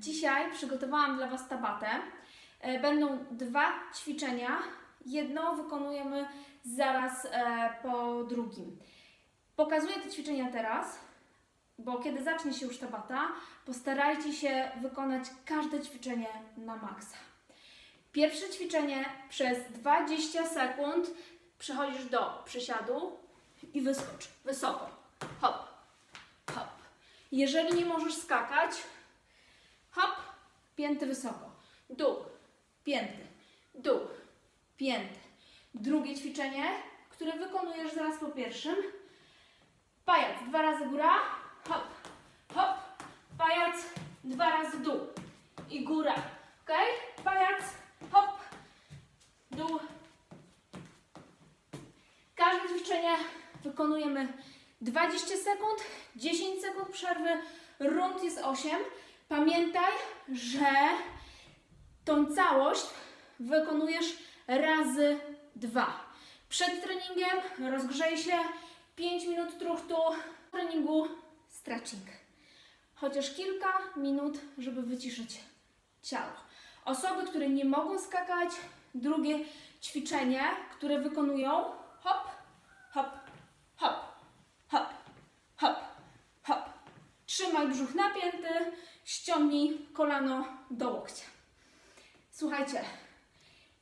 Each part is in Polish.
Dzisiaj przygotowałam dla Was tabatę. E, Będą dwa ćwiczenia. Jedno wykonujemy zaraz e, po drugim. Pokazuję te ćwiczenia teraz, bo kiedy zacznie się już tabata, postarajcie się wykonać każde ćwiczenie na maksa. Pierwsze ćwiczenie przez 20 sekund przechodzisz do przysiadu i wyskocz wysoko. Hop, hop. Jeżeli nie możesz skakać, hop, pięty wysoko. Dół, pięty, dół, pięty. Drugie ćwiczenie, które wykonujesz zaraz po pierwszym. Pajac, dwa razy góra, hop, hop, pajac, dwa razy dół i góra. Ok? Pajac, hop, dół. Każde ćwiczenie wykonujemy 20 sekund, 10 sekund przerwy, rund jest 8. Pamiętaj, że tą całość wykonujesz razy dwa. Przed treningiem rozgrzej się 5 minut truchtu, treningu stretching. Chociaż kilka minut, żeby wyciszyć ciało. Osoby, które nie mogą skakać, drugie ćwiczenie, które wykonują hop, hop, hop, hop, hop, hop. Trzymaj brzuch napięty, ściągnij kolano do łokcia. Słuchajcie,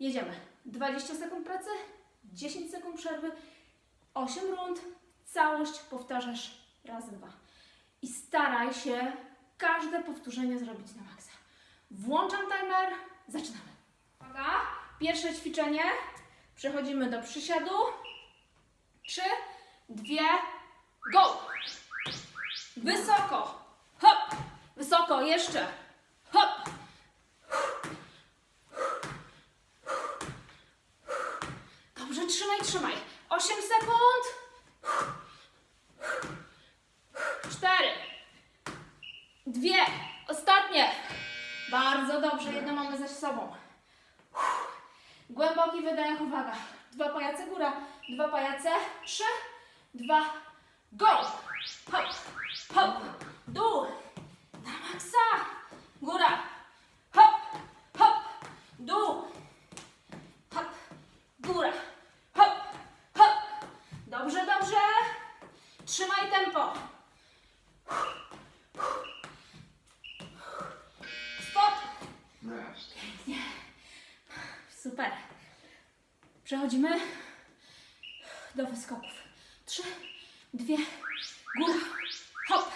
jedziemy. 20 sekund pracy, 10 sekund przerwy, 8 rund, całość powtarzasz razy dwa. I staraj się każde powtórzenie zrobić na maksa. Włączam timer, zaczynamy. Uwaga, pierwsze ćwiczenie. Przechodzimy do przysiadu. Trzy, dwie, go! Wysoko, hop, wysoko, jeszcze, hop. Dobrze, trzymaj, trzymaj. 8 sekund. Cztery. Dwie. Ostatnie. Bardzo dobrze, jedno mamy za sobą. Głęboki wydech, uwaga. Dwa pajace góra, dwa pajace. Trzy, dwa, go. Hop, hop, dół. Na maksa. Góra. Hop, hop, dół. Hop, góra. Hop, hop. Dobrze, dobrze. Trzymaj tempo. Stop. Rest. Super. Przechodzimy do wyskoków. Trzy, dwie, góra, hop.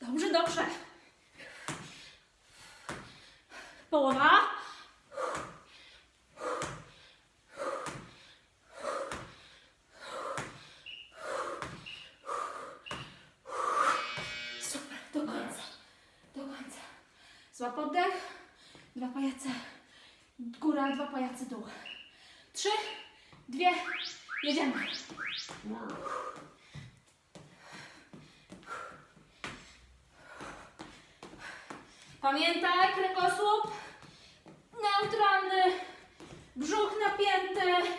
Dobrze, dobrze. Połowa. Złap oddech. Dwa pajace. Góra, dwa pajace, dół. Trzy, dwie, jedziemy. Pamiętaj, kręgosłup neutralny, brzuch napięty.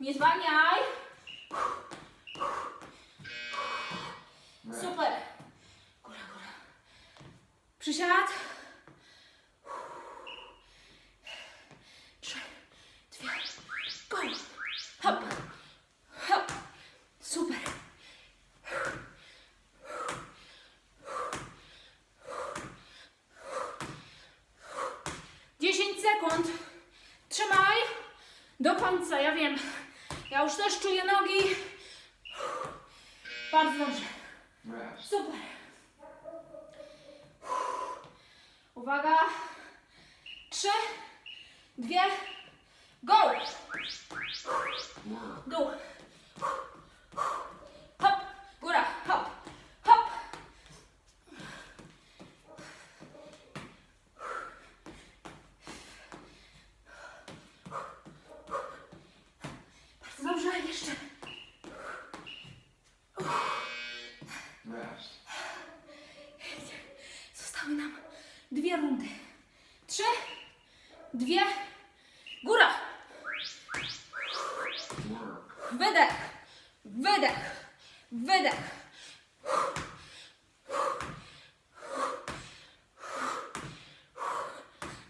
Nie zwalniaj. Przysiad. Trzy, dwie, go. Hop, hop. Super. Dziesięć sekund. Trzymaj. Do końca, ja wiem. Ja już też czuję nogi. Bardzo dobrze. Super. Uwaga. Trzy, dwie, go! Dół. Hop, góra, hop, hop. Bardzo dobrze, jeszcze. Zostały nam dwie rundy. Trzy, dwie, góra. Wydech, wydech, Wydech.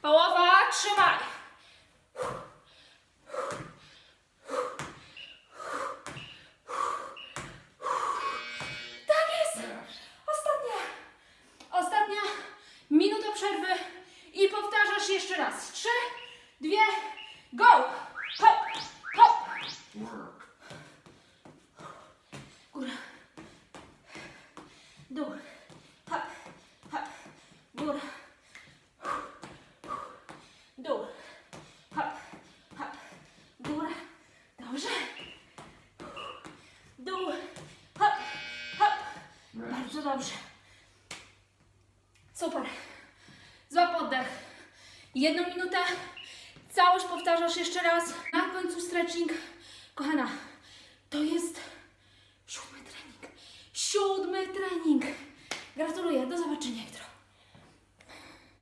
Połowa, trzymaj. Jeszcze raz. Trzy, dwie, go. Hop, hop. Góra. Dół. Hop, hop. Góra. Dół. Hop, hop. Góra. Dobrze. Dół. Hop, hop. Bardzo dobrze. Super jedną minutę. Całość powtarzasz jeszcze raz. Na końcu stretching. Kochana, to jest siódmy trening. Siódmy trening. Gratuluję, do zobaczenia jutro.